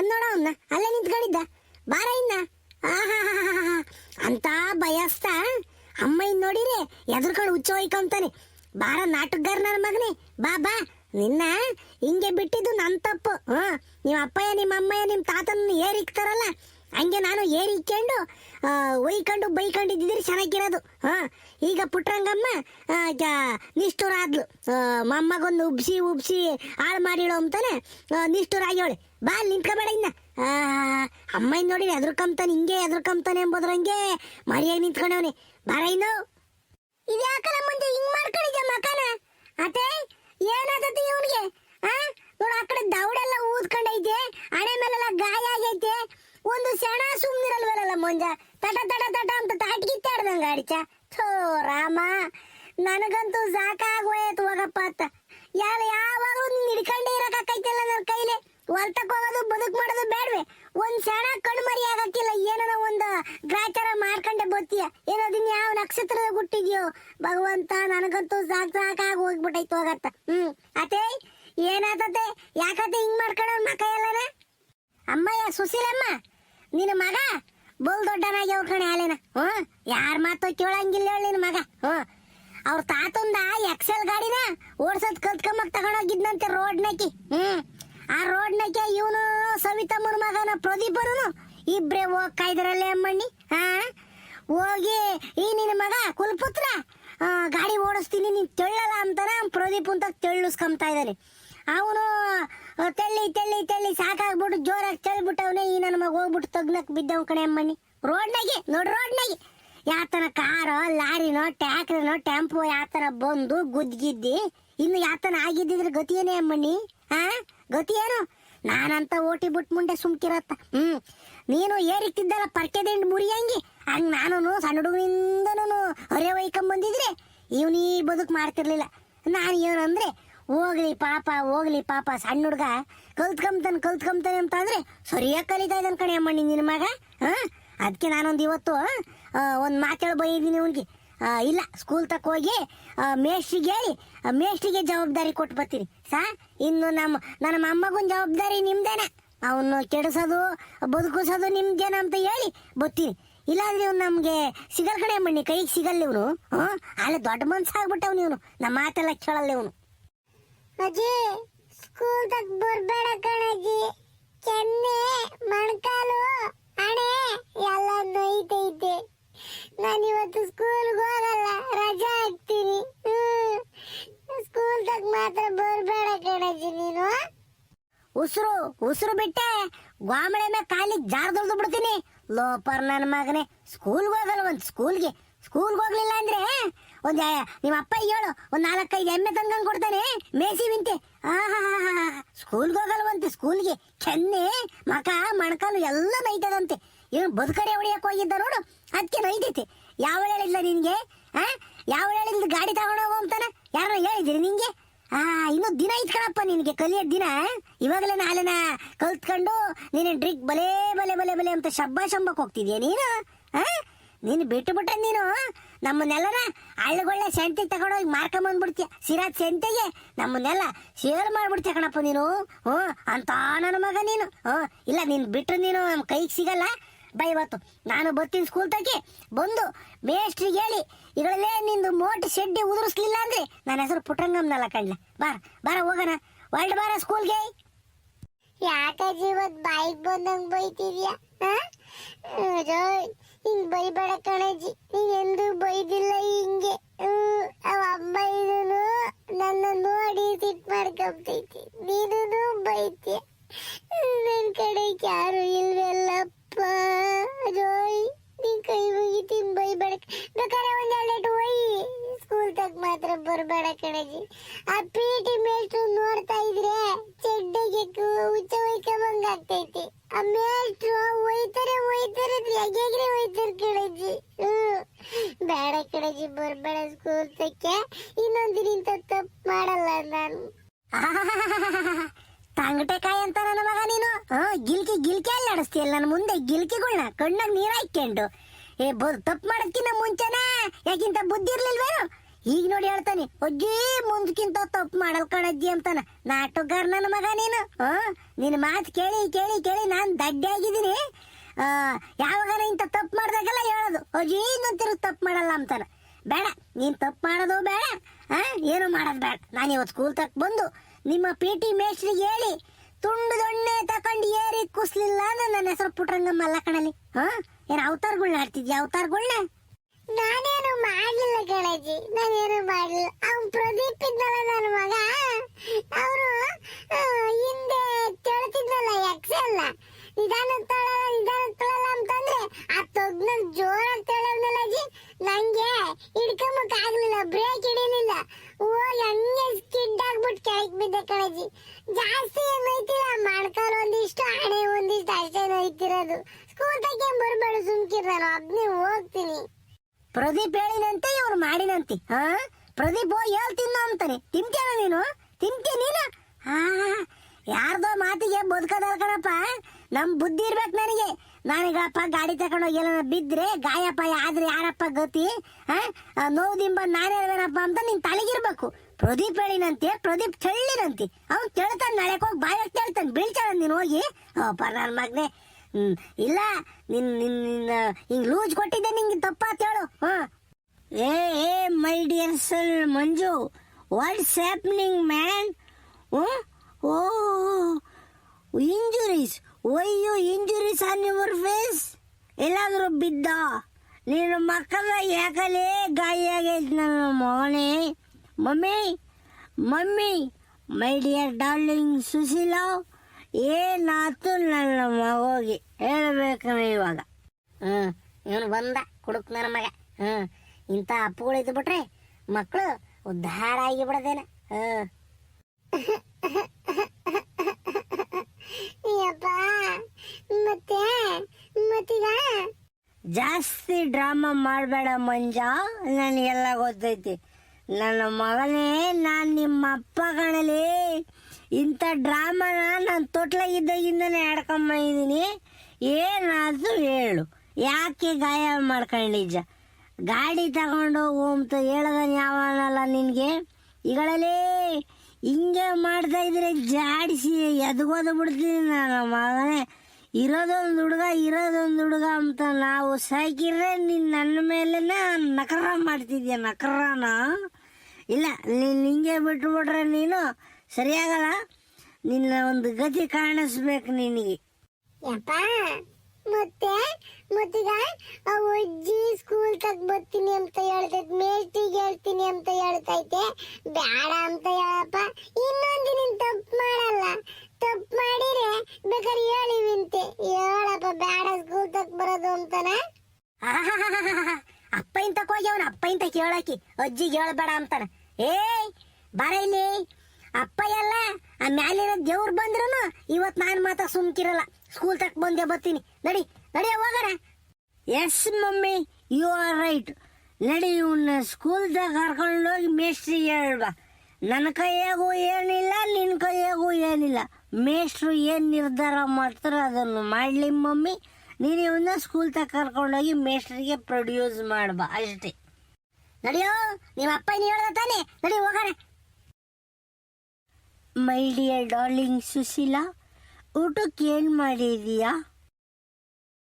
ಅನ್ನೋಡ ಅವನ್ನ ಅಲ್ಲೇ ನಿಂತ್ಕೊಂಡಿದ್ದ. ಬಾರ ಇನ್ನ. ಅಂತ ಭಯಸ್ತ ಅಮ್ಮ ಇನ್ ನೋಡಿರಿ ಎದುರ್ಕೊಂಡು ಹುಚ್ಚ ಹೋಯ್ಕೊಂತಾನೆ. ಬಾರ ನಾಟಕಗಾರ ನನ್ನ ಮಗನೇ, ಬಾ ಬಾ. ನಿನ್ನ ಹಿಂಗೆ ಬಿಟ್ಟಿದ್ದು ನನ್ನ ತಪ್ಪು. ಹ ನಿಮ್ಮ ಅಪ್ಪಯ್ಯ ನಿಮ್ಮ ಅಮ್ಮಯ್ಯ ನಿಮ್ಮ ತಾತನ ಏರಿಕ್ತಾರಲ್ಲ ಹಂಗೆ ನಾನು ಏರಿ ಇಕ್ಕೊಂಡು ಆ, ಒಯ್ಕೊಂಡು ಬೈಕೊಂಡಿದ್ದಿದ್ರೆ ಚೆನ್ನಾಗಿರೋದು. ಹಾ ಈಗ ಪುಟ್ರಂಗಮ್ಮ ನಿಷ್ಠುರ ಆದ್ಲು ಮೊಮ್ಮಗೊಂದು ಉಬ್ಸಿ ಉಬ್ಸಿ ಹಾಳು ಮಾಡಿಳು ಅಂತಾನೆ ನಿಷ್ಠುರ ಆಗ್ಯವಳೆ ಬಾ ನಿಂತ್ಕೊಬೇಡ ಇನ್ನ. ಅಮ್ಮ ನೋಡಿ ಎದ್ರಕಂತಾನೆ ಹಿಂಗೆ ಎದ್ರಕಂತಾನೆ ಎಂಬುದ್ರಂಗೆ ಮರಿಯಾಗಿ ನಿಂತ್ಕೊಂಡವನೆ. ಬಾರ ಇನ್ನು. ಇದ್ಯಾಕಲ ಮುಂದೆ ಹಿಂಗ್ ಮಾಡ್ಕೊಂಡಿದ್ಯ ಮಕನ? ಅತ್ತೆ ಏನಾದತಿ ಇವನಿಗೆ? ಆ ನೋಡು ಆ ಕಡೆ ದೌಡೆಲ್ಲ ಊದ್ಕೊಂಡೈತೆ ಹಣೆ ಮೇಲೆಲ್ಲ ಗಾಯ ಆಗೈತೆ. ಒಂದು ಸೆಣ ಸುಮ್ನಿರಲ್ವಲ್ಲ ಮಂಜ? ತಟ ತಟ ತಟ ಅಂತ ತಾಟ್ಗಿತ್ತಾಡ್ದಂಗ ಅಡಿಚ ಥೋ, ರಾಮ, ನನಗಂತೂ ಸಾಕಾಗೋಯ್ತು ಹೋಗಪ್ಪ ಅತ್ತ. ಯಾರು ಯಾವಾಗಲೂ ಹಿಡ್ಕೊಂಡೇ ಇರಕ್ಕಾಕೈತಿಲ್ಲ ನನ್ನ ಕೈಲಿ? ಹೊಲ್ತಕ್ ಹೋಗೋದು, ಬದುಕ್ ಮಾಡೋದು ಬೇಡ್ವೆ. ಒಂದ್ ಸೆಣ ಕಣ್ಮರಿ ಮರಿ ಆಗಕ್ಕಿಲ್ಲ, ಏನನ ಒಂದು ಗ್ರಾಚಾರ ಮಾಡ್ಕೊಂಡೆ ಬತ್ತೀಯ. ಏನೋದಿನ್ ಯಾವ ನಕ್ಷತ್ರದ ಗುಟ್ಟಿದ್ಯೋ? ಭಗವಂತ, ನನಗಂತೂ ಸಾಕ್ ಸಾಕಾಗಿ ಹೋಗ್ಬಿಟ್ಟೈತು ಹೋಗತ್ತ. ಹ್ಮ್ ಅತ್ತೆ ಏನಾತತೆ? ಯಾಕತ್ತೆ ಹಿಂಗ್ ಮಾಡ್ಕೊಂಡ ಮಕ್ಕ ಎಲ್ಲನ ಅಮ್ಮಯ್ಯ, ಸುಶೀಲಮ್ಮ, ನಿನ್ನ ಮಗ? ಬಲ್ ದೊಡ್ಡನಾಗಿ ಅವ್ರ ಕಣೆ ಅಲೆನ ಹ್ಞೂ, ಯಾರ ಮಾತು ಕೇಳಂಗಿಲ್ಲ ಹೇಳಿ ನಿನ್ನ ಮಗ. ಹ್ಞೂ, ಅವ್ರ ತಾತಂದ ಎಕ್ಸೆಲ್ ಗಾಡಿನ ಓಡ್ಸೋದ್ ಕಲ್ತ್ಕೊಂಬಕ್ ತಗೊಂಡೋಗಿದ್ನಂತೆ ರೋಡ್ನಕ್ಕಿ. ಹ್ಞೂ, ಆ ರೋಡ್ ನಕ್ಕಿ ಇವನು ಸವಿತಮ್ಮನ ಮಗನ ಪ್ರದೀಪನು ಇಬ್ರೇ ಹೋಗ್ತಾ ಇದ್ರಲ್ಲೇ ಅಮ್ಮಣ್ಣಿ. ಹಾ, ಹೋಗಿ, ಈ ನಿನ್ನ ಮಗ ಕುಲ್ಪುತ್ರ ಗಾಡಿ ಓಡಿಸ್ತೀನಿ, ನೀನು ತೆಳ್ಳಲ್ಲ ಅಂತಾನ ಪ್ರದೀಪ್ ಅಂತ ತೆಳ್ಳಿಸ್ಕೊಂತ ಇದ್ದಾನೆ ಅವನು ತಳ್ಳಿ ತಳ್ಳಿ ತಳ್ಳಿ ಸಾಕಾಗ್ಬಿಟ್ಟು ಜೋರಾಗಿ ತಳ್ಳಿಬಿಟ್ಟವನೇ ಈ ನನ್ನ ಮಗ ಹೋಗ್ಬಿಟ್ಟು ತಗ್ನಕ್ ಬಿದ್ದವ್ ಕಣೆ ಅಮ್ಮನಿ. ರೋಡ್ನಾಗೆ, ನೋಡ್ ರೋಡ್ನಾಗೆ. ಯಾತನ ಕಾರೋ, ಲಾರಿನೋ ಟ್ಯಾಕ್ರಿನೋ ಟೆಂಪೋ ಯಾತನ ಬಂದು ಗುದ್ಗಿದ್ದಿ, ಇನ್ನು ಯಾತನ ಆಗಿದ್ದಿದ್ರೆ ಗತಿ ಏನೇ ಅಮ್ಮಣ್ಣಿ ಹಾ ಗತಿ ಏನು ನಾನಂತ ಓಟಿ ಬಿಟ್ಟು ಮುಂಡೆ ಸುಮ್ಕಿರತ್ತ. ಹ್ಮ್, ನೀನು ಏರಿಕ್ತಿದ್ದಲ್ಲ ಪರ್ಕೆ ದಿಂಡ್ ಮುರಿಯಂಗಿ ಹಂಗ್. ನಾನು ಸಣ್ಣ ಹುಡುಗನಿಂದನೂ ಹೊರೆ ಒಯ್ಕೊಂಬಂದಿದ್ರೆ ಇವನೀ ಬದುಕು ಮಾಡ್ತಿರ್ಲಿಲ್ಲ. ನಾನು ಏನಂದ್ರೆ ಹೋಗ್ಲಿ ಪಾಪ ಹೋಗ್ಲಿ ಪಾಪ, ಸಣ್ಣ ಹುಡ್ಗ. ಕಲ್ತ್ಕೊಂತಾನೆ ಕಲ್ತ್ಕೊಂತಾನೆ ಅಂತ ಅಂದ್ರೆ ಸರಿಯಾಗಿ ಕಲಿತಾ ಇದ್ದಾನೆ ಕಣೆ ಅಮ್ಮಣ್ಣಿ ನಿನ್ನ ಮಗ, ಹಾ? ಅದಕ್ಕೆ ನಾನೊಂದು ಇವತ್ತು ಒಂದು ಮಾತಾಡ್ ಬೈದೀನಿ ಅವನಿಗೆ. ಇಲ್ಲ ಸ್ಕೂಲ್ ತಕ್ಕ ಹೋಗಿ ಮೇಷ್ಟ್ರಿಗೆ ಹೇಳಿ ಮೇಷ್ಟ್ರಿಗೆ ಜವಾಬ್ದಾರಿ ಕೊಟ್ಟು ಬರ್ತೀನಿ, ಸಾ? ಇನ್ನು ನಮ್ಮ ನನ್ನ ಮೊಮ್ಮಗನ ಜವಾಬ್ದಾರಿ ನಿಮ್ದೇನೆ. ಅವನು ಕೆಡಿಸೋದು, ಬದುಕಿಸೋದು ನಿಮ್ದೇನ ಅಂತ ಹೇಳಿ ಬರ್ತೀನಿ. ಇಲ್ಲಾಂದ್ರೆ ಇವ್ನು ನಮ್ಗೆ ಸಿಗಲ್ ಕಡೆ ಮಣ್ಣಿ ಕೈಗೆ ಸಿಗಲ್ಲ ಇವನು ಹ್ಮ್ ಅಲ್ಲ ದೊಡ್ಡ ಮನ್ಸ ಆಗ್ಬಿಟ್ಟವ್ನು ಇವನು. ನಮ್ಮ ಮಾತೆಲ್ಲ ಕೇಳಲ್ಲ ಇವನು. ಅಜ್ಜಿ ಸ್ಕೂಲ್ ತಕ್ ಬರ್ಬೇಡ ಕಣಜ್ಜಿ. ಕೆನ್ನೆ, ಮಣ್ಕಾಲು, ಹಣೆ ಎಲ್ಲ ನೋಯ್ತೈತೆ ನಾನು ಇವತ್ತು ಸ್ಕೂಲ್ಗೆ ಹೋಗಲ್ಲ, ರಜಾ ಹಾಕ್ತೀನಿ. ಸ್ಕೂಲ್ ತಕ್ ಮಾತ್ರ ಬರ್ಬೇಡ ಕಣಜ್ಜಿ ನೀನು. ಉಸಿರು ಉಸಿರು ಬಿಟ್ಟೆ ಗ್ವಾಮಳೆ ಮೇಲೆ ಕಾಲಿಗೆ ಜಾರ್ದೊಳ್ದು ಬಿಡ್ತೀನಿ. ಲೋಪರ್ ನನ್ನ ಮಗನೇ ಸ್ಕೂಲ್ಗೆ ಹೋಗಲ್ಲ ಒಂದು ಸ್ಕೂಲ್ಗೆ ಸ್ಕೂಲ್ಗೆ ಹೋಗ್ಲಿಲ್ಲ ಅಂದ್ರೆ ಒಂದ್ ನಿಮ್ಮ ಅಪ್ಪ ಹೇಳು ಒಂದ್ ನಾಲ್ಕೈದು ಎಮ್ಮೆ ತಂಗ ಕೊಡ್ತಾನೆ. ಮೇಸಿ ವಿಂತೆ ಸ್ಕೂಲ್ಗೆ ಹೋಗಲ್ವಂತೆ ಸ್ಕೂಲ್ಗೆ ಕೆನ್ನೆ, ಮಕ ಮಣಕಾಲು ಎಲ್ಲ ನೈತದಂತೆ. ಇವನು ಬದುಕಡೆ ಹೊಡಿಯಕ್ ಹೋಗಿದ್ದ ನೋಡು ಅದಕ್ಕೆ ನೈತೈತೆ. ಯಾವ ಹೇಳಿಲ್ಲ ನಿನ್ಗೆ? ಆ? ಯಾವ ಹೇಳಿಲ್ಲ ಗಾಡಿ ತಗೊಂಡು ಹೋಗೋ ಅಂತಾನೆ? ಯಾರು ಹೇಳಿದಿರಿ ನಿಂಗೆ ಆ, ಇನ್ನು ದಿನ ಇಟ್ಕೊಳಪ್ಪ ನಿನಗೆ, ಕಲಿಯೋ ದಿನ. ಇವಾಗಲೇ ನಾಳೆನ ಕಲ್ತ್ಕೊಂಡು ನೀನು ಡ್ರಿಕ್ ಬಲೆ ಬಲೆ ಬಲೆ ಬಲೆ ಅಂತ ಶಬ್ಬ ಶಂಬಕ್ ಹೋಗ್ತಿದ್ಯಾ ನೀನು? ಆ? ನೀನು ಬಿಟ್ಟು ಬಿಟ್ಟ ನೀನು? ನಮ್ಮನ್ನೆಲ್ಲರ ಹಳ್ಳಿಗೊಳ್ಳೆ ಸೆಂಟಿಗೆ ತಗೊಂಡೋಗಿ ಮಾರ್ಕೊಂಬಂದ್ಬಿಡ್ತೀಯ ಸಿರಾಜ್ ಸೆಂಟಿಗೆ ನಮ್ಮನ್ನೆಲ್ಲ ಶೇರ್ ಮಾಡ್ಬಿಡ್ತೀಯ ಕಣಪ್ಪ ನೀನು. ಹ್ಞೂ, ಅಂತ ನನ್ನ ಮಗ ನೀನು. ಹ್ಞೂ, ಇಲ್ಲ ನೀನು ಬಿಟ್ಟರೆ ನೀನು ನಮ್ಮ ಕೈಗೆ ಸಿಗಲ್ಲ. ಬೈ ಇವತ್ತು, ನಾನು ಬರ್ತೀನಿ ಸ್ಕೂಲ್ ತಗಿ ಬಂದು ಮೇಸ್ಟ್ರಿಗೆ ಹೇಳಿ, ಇದರಲ್ಲೇ ನಿಂದು ಮೋಟ್ ಶೆಡ್ಡಿ ಉದುರಿಸ್ಲಿಲ್ಲ ಅಂದ್ರೆ ನನ್ನ ಹೆಸರು ಪುಟ್ರಂಗಮ್ನಲ್ಲ ಕಣ್ಲ. ಬಾರ ಬಾರ ಹೋಗೋಣ. ವರ್ಲ್ಡ್ ಬಾರ ಸ್ಕೂಲ್ಗೆ ಯಾಕೆ ಜೀವತ್ ಬಾಯಿಗೆ ಬಂದಂಗೆ ಬೈತಿದ್ಯಾ? ಹಿಂಗ್ ಬೈಬೇಡ ಕಣಜ್ಜಿ. ನೀನ್ ಬೈದಿಲ್ಲ ಹಿಂಗೆ. ಅವ ಅಮ್ಮ ಇದನು ನನ್ನ ನೋಡಿ ಸಿಟ್ ಮಾಡ್ಕೊಂತೈತಿ ನೀನು ಬೈತಿ ನನ್ ಕಡೆ ಯಾರು ಇಲ್ವಲ್ಲಪ್ಪ. ಜೋಯ್, ನೀನ್ ಕೈ ಮುಗಿತೀನಿ ಬೈಬೇಡ. ಬೇಕಾದ್ರೆ ಒಂದ್ ಎರಡು ಸ್ಕೂಲ್ ತಗ ಮಾತ್ರ ಬರ್ಬೇಡ ಕಣಜಿ ಆ ಪಿ ಟಿ ಮೇಲ್ಟ್ರು ನೋಡ್ತಾ ಇದ್ರೆ, ಚೆಡ್ಡೆಗೆ ಹುಚ್ಚ ಹೊಯ್ಕೊಂಬಂಗ್ ಮೇಲ್ಟ್ರು ಒಯ್ತಾರೆ ಒಯ್ತಾರೆ ಹೇಗ್ರೆ ಒಯ್ತಾರೆ ಕಣಜಿ ಹ್ಮ್. ಬೇಡ ಕಣಜಿ ಬರ್ಬೇಡ ಸ್ಕೂಲ್ ತಕ್ಕೆ. ಇನ್ನೊಂದಿನಿಂತ ತಪ್ಪು ಮಾಡಲ್ಲ ನಾನು. ತಂಗಟೆಕಾಯಿ ಅಂತ ನನ್ನ ಮಗ ನೀನು? ಗಿಲ್ಕಿ ಗಿಲ್ಕಿ ಅಲ್ಲಿ ಆಡಿಸ್ತೀಯಲ್ಲ ನನ್ನ ಮುಂದೆ? ಗಿಲ್ಕಿಗಳ್ನ ಕಣ್ಣಾಗ ನೀರ್ ಹಾಕ್ಕೊಂಡು. ಏ ತಪ್ಪು ಮಾಡೋದ್ಕಿಂತ ಮುಂಚೆನೆ? ಯಾಕಿಂತ ಬುದ್ಧಿ ಇರ್ಲಿಲ್ವೇನು? ಈಗ ನೋಡಿ ಹೇಳ್ತಾನೆ ಅಜ್ಜಿ ಮುಂದಕ್ಕಿಂತ ತಪ್ಪು ಮಾಡಲ್ ಕಣಜ್ಜಿ ಅಂತಾನ. ನಾಟಕಗಾರ ನನ್ನ ಮಗ ನೀನು. ನಿನ್ನ ಮಾತು ಕೇಳಿ ಕೇಳಿ ಕೇಳಿ ನಾನು ದಡ್ಡಿ ಆಗಿದ್ದೀನಿ. ಯಾವಾಗ ಯಾವಾಗಾರ ಇಂಥ ತಪ್ಪು ಮಾಡ್ದಾಗೆಲ್ಲ ಹೇಳೋದು. ಅಜ್ಜಿ ಇನ್ನೊಂದು ತಪ್ಪು ಮಾಡಲ್ಲ ಅಂತಾನ. ಬೇಡ, ನೀನ್ ತಪ್ಪು ಮಾಡೋದು ಬೇಡ. ಏನು ಮಾಡೋದು ಬೇಡ. ನಾನು ಇವತ್ತು ಸ್ಕೂಲ್ ತಕ್ಕ ಬಂದು ನಿಮ್ಮ ಪಿ ಟಿ ಮೇಸ್ಟ್ರಿಗೆ ಹೇಳಿ, ತುಂಡು ದೊಣ್ಣೆ ತಕೊಂಡು ಏರಿ ಕುಸ್ಲಿಲ್ಲ ನನ್ನ ಹೆಸರು ಪುಟ್ರಂಗಮ್ಮ ಅಲ್ಲ ಕಣಲಿ ಹಾ ಏನು ಅವತಾರಗಳ್ನ ಆಡ್ತಿದ್ಯಾ ಅವತಾರಗಳ್ನ? ನಾನೇನು ಮಾಡಿಲ್ಲ ಗಣಜಿ ನಾನೇನು ಮಾಡಿಲ್ಲ ಅವ್ನ್ ಪ್ರದೀಪ್ ಇದ್ದಲ್ಲ ನನ್ನ ಮಗ. ಅವರು ಹಿಂದೆ ತೆಳ್ತಿದ್ನಲ್ಲ ಎಕ್ಸೆಲ್ಲ ನಿಧಾನ ತೊಳಲ್ಲ ನಿಧಾನ ತೊಳಲ್ಲ ಅಂತಂದ್ರೆ ಆ ತೊಗ್ನ ಜೋರಾಗಿ ತೆಳವ್ನಲ್ಲ ಜಿ ನಂಗೆ ಹಿಡ್ಕೊಂಬಕ್ ಆಗ್ಲಿಲ್ಲ ಬ್ರೇಕ್ ಹಿಡಿಲಿಲ್ಲ. ಓ, ಹಂಗೆ ಸ್ಕಿಡ್ ಆಗ್ಬಿಟ್ಟು ಕೆಳಗೆ ಬಿದ್ದೆ ಕಣಜಿ ಜಾಸ್ತಿ ಏನೈತಿಲ್ಲ ಮಾಡ್ಕೊಂಡು ಒಂದಿಷ್ಟು ಹಣೆ ಒಂದಿಷ್ಟು ಅಷ್ಟೇ ಐತಿರೋದು ಸ್ಕೂಲ್ ತಗೊಂಡ್ ಬರ್ಬೇಡ, ಸುಮ್ಕಿರ್ ನಾನು. ಒಬ್ನೇ ಹೋಗ್ತೀನಿ. ಪ್ರದೀಪ್ ಹೇಳಿನಂತೆ, ಇವ್ರು ಮಾಡಿನಂತೆ. ಹಾ ಪ್ರದೀಪ್ ಹೋಗಿ ಹೇಳ್ತಿನ್ನ ಅಂತಾನೆ. ತಿಂತೇನ ನೀನು? ತಿಂತೀಯ ನೀನು? ಹಾ ಯಾರ್ದೋ ಮಾತಿಗೆ ಬದುಕದಾರ ಕಣಪ್ಪ. ನಮ್ ಬುದ್ಧಿ ಇರ್ಬೇಕು ನನಗೆ. ನಾನೀಗಪ್ಪ ಗಾಡಿ ತಗೊಂಡೋಗಿ ಎಲ್ಲ ಬಿದ್ರೆ ಗಾಯಪ್ಪ, ಆದ್ರೆ ಯಾರಪ್ಪ ಗತಿ? ಹಾ ನೋವು ದಿಂಬ ನಾನೇ ಹೇಳ್ಬೇನಪ್ಪ ಅಂತ ನಿನ್ ತಲೆಗಿರ್ಬೇಕು ಪ್ರದೀಪ್ ಹೇಳಿನಂತೆ, ಪ್ರದೀಪ್ ಚೆಳ್ಳಿನಂತೆ ಅವ್ನು ಕೇಳ್ತಾನೆ ನಾಳೆ ಹೋಗಿ ಬಾಯಾಗ ಕೇಳ್ತಾನೆ ಬೀಳ್ತಾನ ನೀನು ಹೋಗಿ? ಅಪ್ಪ ನನ್ನ ಮಗನೇ. ಹ್ಮ್. ಇಲ್ಲ, ನಿನ್ ನಿನ್, ನಿನ್ನ ಹಿಂಗ್ ಲೂಜ್ ಕೊಟ್ಟಿದ್ದೆ ನಿಂಗೆ ತಪ್ಪಾತ್ ಹೇಳು. ಹಾ. ಏ ಏ, ಮೈ ಡಿಯರ್ ಸಲ್ Manju, what's happening, man? Oh, injuries. Why you injuries on your face ಎಲ್ಲಾದರೂ ಬಿದ್ದ? ನೀನು ಮಕ್ಕಳ ಯಾಕಲೇ ಗಾಯ ಆಗೈತೆ ನನ್ನ ಮಗನೇ? Mummy mummy, my dear darling Sushila ಏನಾತು ನನ್ನ ಮಗೋಗಿ ಹೇಳ್ಬೇಕು ಇವಾಗ. ಹ್ಮ್ ಇವನು ಬಂದ ಕುಡುಕ್ ನನ್ನ ಮಗ. ಹ್ಮ್ ಇಂಥ ಅಪ್ಪುಗಳು ಇದ್ದು ಬಿಟ್ರೆ ಮಕ್ಕಳು ಉದ್ಧಾರ ಆಗಿ ಬಿಡದೇನ ಮತ್ತೆ ಮತ್ತೀಗ? ಜಾಸ್ತಿ ಡ್ರಾಮಾ ಮಾಡಬೇಡ ಮಂಜ ನನಗೆಲ್ಲ ಗೊತ್ತೈತಿ. ನನ್ನ ಮಗನೇ ನಾನು ನಿಮ್ಮ ಅಪ್ಪ ಕಾಣಲಿ. ಇಂಥ ಡ್ರಾಮಾನ ನಾನು ತೊಟ್ಲಾಗಿದ್ದಾಗಿಂದನೇ ಆಡ್ಕೊಂಬಂದಿದ್ದೀನಿ ಏನಾದರೂ ಹೇಳು. ಯಾಕೆ ಗಾಯ ಮಾಡ್ಕೊಂಡಿಜ್ಜ ಗಾಡಿ ತಗೊಂಡು ಹೋಗ್ತ ಹೇಳದನ್ ಯಾವನಲ್ಲ ನಿನಗೆ? ಈಗಳಲ್ಲಿ ಹಿಂಗೆ ಮಾಡ್ತಾ ಇದ್ರೆ ಜಾಡಿಸಿ ಎದ್ಗೋದು ಬಿಡ್ತೀನಿ ನಾನು ಮಗನೇ. ಇರೋದೊಂದು ಹುಡುಗ ಇರೋದೊಂದು ಹುಡುಗ ಅಂತ ನಾವು ಸಾಕಿದ್ರೆ ನೀನು ನನ್ನ ಮೇಲೆ ನಕರ ಮಾಡ್ತಿದ್ಯಾ ನಕರನ? ಇಲ್ಲ, ನೀನು ಹಿಂಗೆ ಬಿಟ್ಬಿಟ್ರೆ ನೀನು ಸರಿಯಾಗಲ್ಲ? ನಿನ್ನ ಒಂದು ಗತಿ ಕಾಣಿಸ್ಬೇಕು ನಿನಗೆ. ಯಪ್ಪ ಮತ್ತೆ ಮತ್ತೀಗ ಅಜ್ಜಿ ಸ್ಕೂಲ್ ತಗ ಬರ್ತೀನಿ ಅಂತ ಹೇಳ್ತೈತೆ ಮೇಷ್ಟಿಗೆ ಹೇಳ್ತೀನಿ ಅಂತ ಹೇಳ್ತೈತೆ. ಬೇಡ ಅಂತ ಹೇಳಪ್ಪ. ಇನ್ನೊಂದು ನೀನ್ ತಪ್ಪು ಮಾಡಲ್ಲ. ತಪ್ಪು ಮಾಡಿದ್ರೆ ಬೇಕಾದ್ರೆ ಹೇಳಿವಿಂತೆ ಹೇಳಪ್ಪ ಬೇಡ ಸ್ಕೂಲ್ ತಗ ಬರೋದು ಅಂತಾನ. ಅಪ್ಪ ಇಂತ ಹೋಗಿ ಅವನ ಅಪ್ಪ ಇಂತ ಕೇಳಾಕಿ ಅಜ್ಜಿಗೆ ಹೇಳ್ಬೇಡ ಅಂತಾನ. ಏಯ್ ಬರ ಇಲ್ಲಿ. ಅಪ್ಪ ಎಲ್ಲ, ಆ ಮ್ಯಾಲಿನ ದೇವ್ರು ಬಂದ್ರು ಇವತ್ ನಾನು ಮಾತ್ರ ಸುಮ್ಕಿರಲ್ಲ. ಸ್ಕೂಲ್ ತಕ್ ಬಂದೆ ಬರ್ತೀನಿ. ನಡಿ ನಡಿ ಹೋಗರ yes mummy you are right ನಡಿ ಇವನ್ನ ಸ್ಕೂಲ್ದಾಗ ಕರ್ಕೊಂಡೋಗಿ ಮೇಸ್ಟ್ರಿ ಹೇಳ್ಬ. ನನ್ನ ಕೈಯಾಗೂ ಏನಿಲ್ಲ ನಿನ್ನ ಕೈಯಾಗೂ ಏನಿಲ್ಲ. ಮೇಸ್ಟ್ರು ಏನು ನಿರ್ಧಾರ ಮಾಡ್ತಾರೋ ಅದನ್ನು ಮಾಡಲಿ ಮಮ್ಮಿ. ನೀನು ಇವನ್ನ ಸ್ಕೂಲ್ ತಗ ಕರ್ಕೊಂಡೋಗಿ ಮೇಸ್ಟ್ರಿಗೆ ಪ್ರೊಡ್ಯೂಸ್ ಮಾಡ್ಬಾ, ಅಷ್ಟೇ. ನಡಿಯೋ ನಿಮ್ಮ ಅಪ್ಪ ತಾನೆ? ನಡಿ ಹೋಗೋಣ. ಮೈ ಡಿಯರ್ ಡಾರ್ಲಿಂಗ್ ಸುಶೀಲಾ ಊಟಕ್ಕೆ ಏನು ಮಾಡಿದೀಯಾ?